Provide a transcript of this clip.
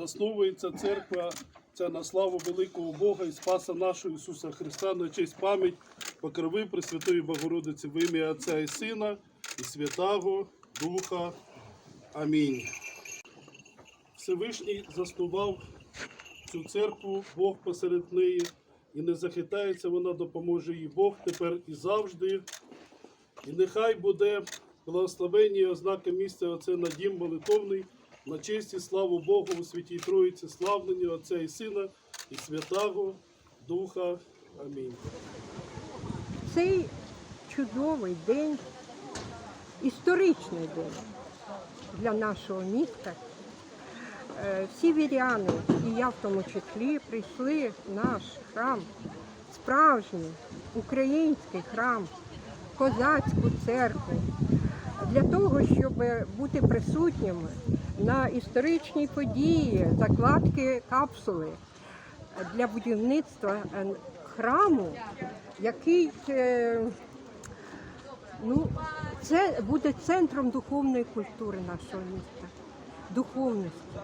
Засновується церква ця на славу великого Бога і Спаса нашого Ісуса Христа, на честь пам'ять покрови Пресвятої Богородиці в ім'я Отця і Сина і Святого Духа. Амінь. Всевишній заснував цю церкву, Бог посеред неї, і не захитається вона, допоможе їй Бог тепер і завжди. І нехай буде благословення і ознака місця Оце на дім молитовний, на честь і славу Богу у святій Троїці, славлення Отця і Сина і Святого Духа. Амінь. Цей чудовий день, історичний день для нашого міста. Е, Всі віряни, і я в тому числі, прийшли в наш храм, справжній український храм, козацьку церкву, для того, щоб бути присутніми на історичній події, закладки капсули для будівництва е, храму, який е, ну, це буде центром духовної культури нашого міста, духовності.